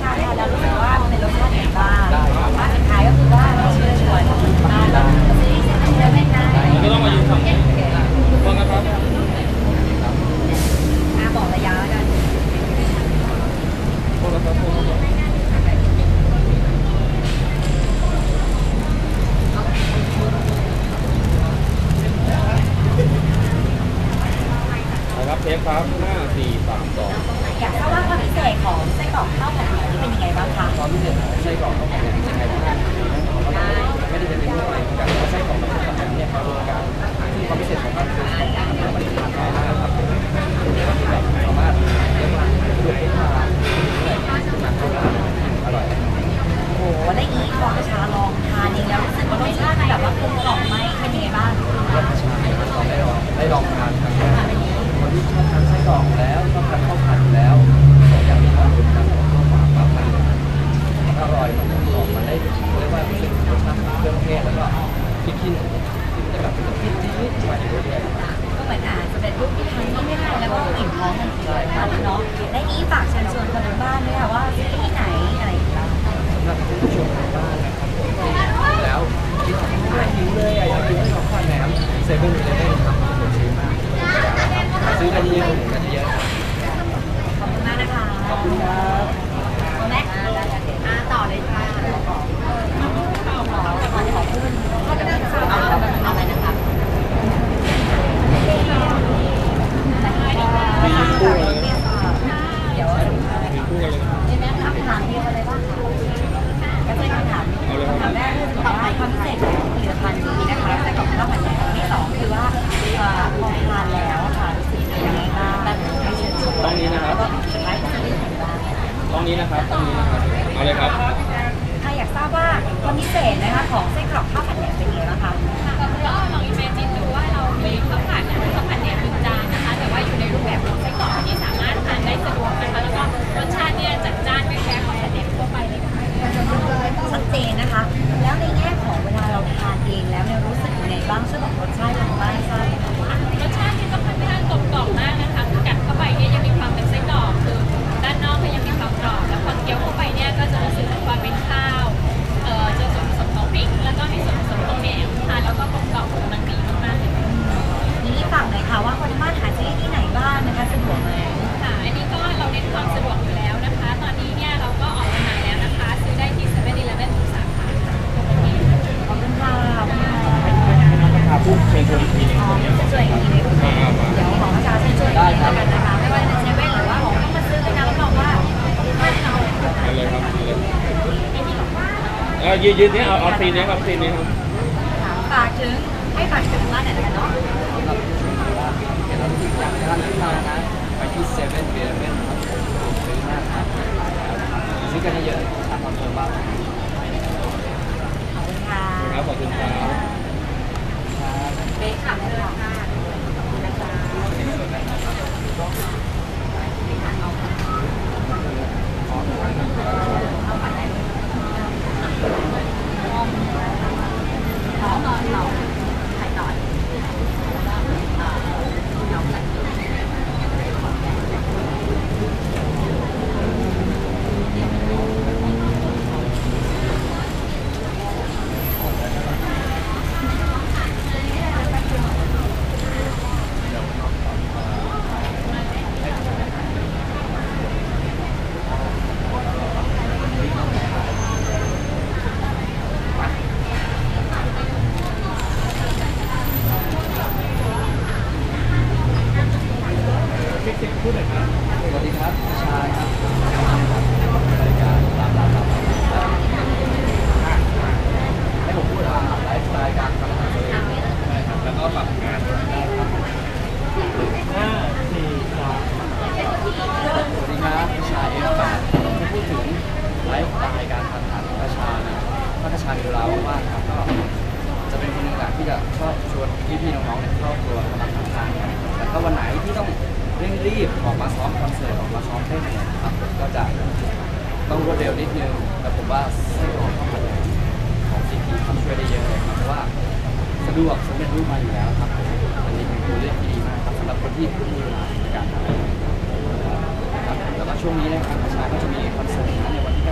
ใช่ค่ะแล้วรู้สึกว่ามันเป็นรสชาติไหนบ้างมาสุดท้ายก็คือว่าเราเชิญชวนมาลองซื้อสินค้าได้ไหมคะก็ต้องมายืนฝั่งนี้ฟังนะครับอะบอกระยะแล้วกันโทษนะครับโทษนะครับครับเทปครับ เหนียวนี่เป็นยังไงบ้างคะความพิเศษของไส้กรอกข้าเป็นี่ยยังไงบ้างไม่ได้จะเป็นเรื่องอะไรกับไส้กรอกข้าวผัดเนี่ยเขาเป็นการที่ความพิเศษของมันคือมันทานง่ายมากครั พริกขี้หนูแต่แบบจี๊ดจี๊ดไปเรื่อยก็เหมือนอาจจะเป็นรูปที่ทานง่ายๆแล้วก็อิ่มท้องทันทีเลยค่ะเนาะและนี้ฝากเชิญชวนคนทางบ้านด้วยค่ะว่าที่ไหนอะไรอย่างเงี้ยสำหรับผู้ชมทางบ้านนะครับผมแล้วคิดถึงไม่หิวเลยอยากกินขนมปังแหนมเซเว่นอีเลฟเว่นครับผมซื้อมากซื้อกันเยอะๆกันเยอะขอบคุณมากนะคะขอบคุณครับ แม็กซ์อ่าต่อเลยค่ะขอขอขอขึ้นก็จะได้ทราบว่าอะไรนะคะ มีคู่กันเลย เดี๋ยว มีคู่กันเลยนะครับ ในแม็กซ์ถามถามเดียวอะไรบ้างคะก็จะคำถามคำถามแรกคือต่อไปความพิเศษของผลิตภัณฑ์นี้นะคะแต่กับข้าวผัดแหนมที่สองคือว่าเอ่อพอทานแล้วค่ะรู้สึกยังไงบ้างแบบไม่เชื่อช ต้องนี้นะครับ ก็สุดท้ายก็จะได้เห็นบ้าง ต้องนี้นะครับต้องนี้นะครับ เอาเลยครับ ค่ะอยากทราบว่าความพิเศษนะคะของไส้กรอกข้าวผัดแหนมเป็นยังไงบ้างคะก็ลองอิมเมจินดูว่าเรามีข้าวผัดนะคะข้าวผัดเนี่ยหนึ่งจานนะคะ แต่ว่าอยู่ในรูปแบบของไส้กรอกที่สา เออยืนยืนนี้เอาเอาซีนนี้ครับซีนนี้ครับฝากถึงให้ฝากถึงบ้านไหนอยแล้วกันเนาะสำหรับผู้ชมทางบ้านเห็นเราที่อยากทานที่มานะไปที่เซเว่นเบียร์เว่นครับผมซื้อมากครับซื้อกันเยอะๆทางความเพิ่มบ้างขอบคุณค่ะครับขอบคุณครับ เบ๊ค่ะเลยค่ะ สวัสดีครับชายครับรายการลาลาลาให้ผมพูดอ่าไลฟ์สไตล์การทำอาหารตัวเองนะครับแล้วก็ปรับงานได้ครับห้าสี่สามสวัสดีครับชาเอฟแปดจะพูดถึงไลฟ์สไตล์การทำอาหารของพระชานะถ้าพระชามีเวลาว่างๆครับก็จะเป็นคนหนึ่งแหละที่จะชอบชวนพี่ๆน้องๆในครอบครัวมาทำอาหารกันแต่ถ้าวันไหนที่ต้อง เร่งรีบ ออกมาซ้อมคอนเสิร์ตออกมาซ้อมเต้นเนี่ยครับผมก็จะต้องรวดเร็วนิดนึงแต่ผมว่าไส้กรอกข้าวผัดของซีพีทำช่วยได้เยอะเลยครับเพราะว่าสะดวกสำเร็จรูปมาอยู่แล้วครับผมอันนี้เป็นตัวเลือกที่ดีมากครับสำหรับคนที่ไม่มีเวลาในการทำแล้วก็ช่วงนี้นะครับประชาก็จะมีคอนเสิร์ตในวันที่